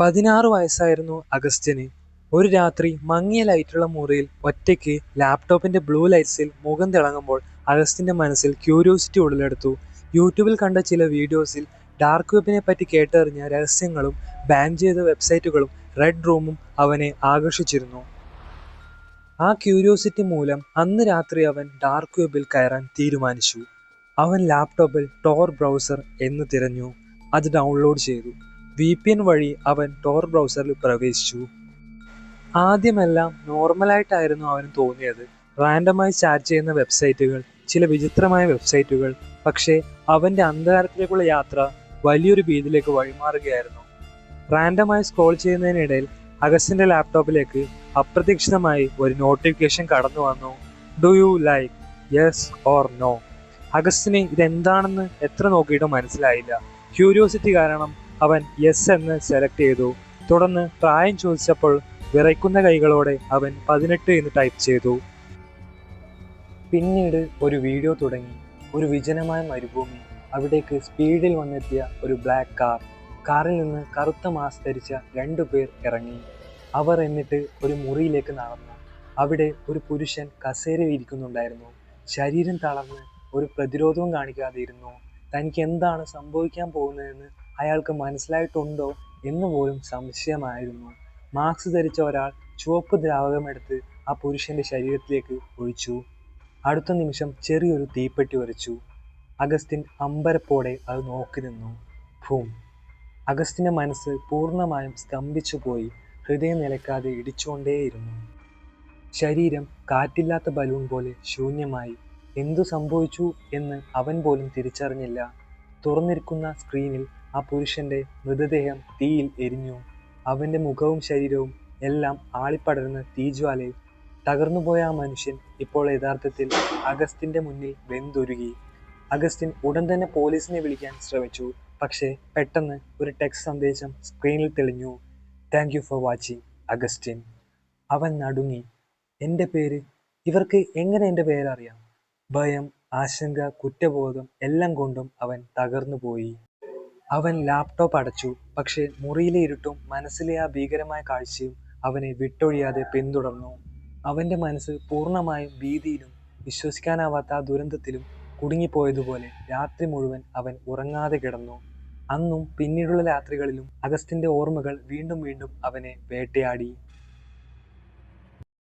പതിനാറ് വയസ്സായിരുന്നു അഗസ്റ്റിന് ഒരു രാത്രി മങ്ങിയ ലൈറ്റുള്ള മുറിയിൽ ഒറ്റയ്ക്ക് ലാപ്ടോപ്പിന്റെ ബ്ലൂ ലൈറ്റ്സിൽ മുഖം തിളങ്ങുമ്പോൾ അഗസ്റ്റിന്റെ മനസ്സിൽ ക്യൂരിയോസിറ്റി ഉടലെടുത്തു. യൂട്യൂബിൽ കണ്ട ചില വീഡിയോസിൽ ഡാർക്ക് വെബിനെ പറ്റി കേട്ടറിഞ്ഞ രഹസ്യങ്ങളും ബാൻ ചെയ്ത വെബ്സൈറ്റുകളും റെഡ് റൂമും അവനെ ആകർഷിച്ചിരുന്നു. ആ ക്യൂരിയോസിറ്റി മൂലം അന്ന് രാത്രി അവൻ ഡാർക്ക് വെബിൽ കയറാൻ തീരുമാനിച്ചു. അവൻ ലാപ്ടോപ്പിൽ ടോർ ബ്രൗസർ എന്ന് തിരഞ്ഞു. അത് ഡൗൺലോഡ് ചെയ്തു. വി പി എൻ വഴി അവൻ ടോർ ബ്രൗസറിൽ പ്രവേശിച്ചു. ആദ്യമെല്ലാം നോർമലായിട്ടായിരുന്നു അവന് തോന്നിയത്. റാൻഡമായി ചാറ്റ് ചെയ്യുന്ന വെബ്സൈറ്റുകൾ ചില വിചിത്രമായ വെബ്സൈറ്റുകൾ പക്ഷേ അവന്റെ അന്ധകാരത്തിലേക്കുള്ള യാത്ര വലിയൊരു ഭീതിയിലേക്ക് വഴിമാറുകയായിരുന്നു. റാൻഡമായി സ്ക്രോൾ ചെയ്യുന്നതിനിടയിൽ അഗസ്റ്റിന്റെ ലാപ്ടോപ്പിലേക്ക് അപ്രതീക്ഷിതമായി ഒരു നോട്ടിഫിക്കേഷൻ കടന്നു വന്നു. Do you like yes or no Augustine ഇതെന്താണെന്ന് എത്ര നോക്കിയിട്ടും മനസ്സിലായില്ല. ക്യൂരിയോസിറ്റി കാരണം അവൻ യെസ് എന്ന് സെലക്ട് ചെയ്തു. തുടർന്ന് പ്രായം ചോദിച്ചപ്പോൾ വിറയ്ക്കുന്ന കൈകളോടെ അവൻ പതിനെട്ട് എന്ന് ടൈപ്പ് ചെയ്തു. പിന്നീട് ഒരു വീഡിയോ തുടങ്ങി. ഒരു വിജനമായ മരുഭൂമി. അവിടേക്ക് സ്പീഡിൽ വന്നെത്തിയ ഒരു ബ്ലാക്ക് കാർ കാറിൽ നിന്ന് കറുത്ത മാസ്ക് ധരിച്ച രണ്ടു പേർ ഇറങ്ങി. അവർ എന്നിട്ട് ഒരു മുറിയിലേക്ക് നടന്നു. അവിടെ ഒരു പുരുഷൻ കസേരയിൽ ഇരിക്കുന്നുണ്ടായിരുന്നു. ശരീരം തളർന്ന് ഒരു പ്രതിരോധവും കാണിക്കാതെ ഇരുന്നു. തനിക്ക് എന്താണ് സംഭവിക്കാൻ പോകുന്നതെന്ന് അയാൾക്ക് മനസ്സിലായിട്ടുണ്ടോ എന്ന് പോലും സംശയമായിരുന്നു. മാസ്ക് ധരിച്ച ഒരാൾ ചുവപ്പ് ദ്രാവകമെടുത്ത് ആ പുരുഷന്റെ ശരീരത്തിലേക്ക് ഒഴിച്ചു. അടുത്ത നിമിഷം ചെറിയൊരു തീപ്പെട്ടി വരച്ചു. അഗസ്റ്റിൻ അമ്പരപ്പോടെ അത് നോക്കി നിന്നു. ഭൂം. അഗസ്റ്റിന്റെ മനസ്സ് പൂർണമായും സ്തംഭിച്ചു പോയി. ഹൃദയം നിലക്കാതെ ഇടിച്ചുകൊണ്ടേയിരുന്നു. ശരീരം കാറ്റില്ലാത്ത ബലൂൺ പോലെ ശൂന്യമായി. എന്തു സംഭവിച്ചു എന്ന് അവൻ പോലും തിരിച്ചറിഞ്ഞില്ല. തുറന്നിരിക്കുന്ന സ്ക്രീനിൽ ആ പുരുഷന്റെ മൃതദേഹം തീയിൽ എരിഞ്ഞു. അവന്റെ മുഖവും ശരീരവും എല്ലാം ആളിപ്പടർന്ന് തീജ്വാലയിൽ തകർന്നുപോയ ആ മനുഷ്യൻ ഇപ്പോൾ യഥാർത്ഥത്തിൽ അഗസ്റ്റിന്റെ മുന്നിൽ വെന്തുരുകി. അഗസ്റ്റിൻ ഉടൻ തന്നെ പോലീസിനെ വിളിക്കാൻ ശ്രമിച്ചു. പക്ഷേ പെട്ടെന്ന് ഒരു ടെക്സ്റ്റ് സന്ദേശം സ്ക്രീനിൽ തെളിഞ്ഞു. Thank you for watching Augustine അവൻ നടുങ്ങി. എന്റെ പേര്? ഇവർക്ക് എങ്ങനെ എന്റെ പേരറിയാം? ഭയം ആശങ്ക കുറ്റബോധം എല്ലാം കൊണ്ടും അവൻ തകർന്നു പോയി. അവൻ ലാപ്ടോപ്പ് അടച്ചു. പക്ഷേ മുറിയിലെ ഇരുട്ടും മനസ്സിലെ ആ ഭീകരമായ കാഴ്ചയും അവനെ വിട്ടൊഴിയാതെ പിന്തുടർന്നു. അവന്റെ മനസ്സ് പൂർണമായും ഭീതിയിലും വിശ്വസിക്കാനാവാത്ത ആ ദുരന്തത്തിലും കുടുങ്ങിപ്പോയതുപോലെ രാത്രി മുഴുവൻ അവൻ ഉറങ്ങാതെ കിടന്നു. അന്നും പിന്നീടുള്ള രാത്രികളിലും അഗസ്റ്റിന്റെ ഓർമ്മകൾ വീണ്ടും വീണ്ടും അവനെ വേട്ടയാടി.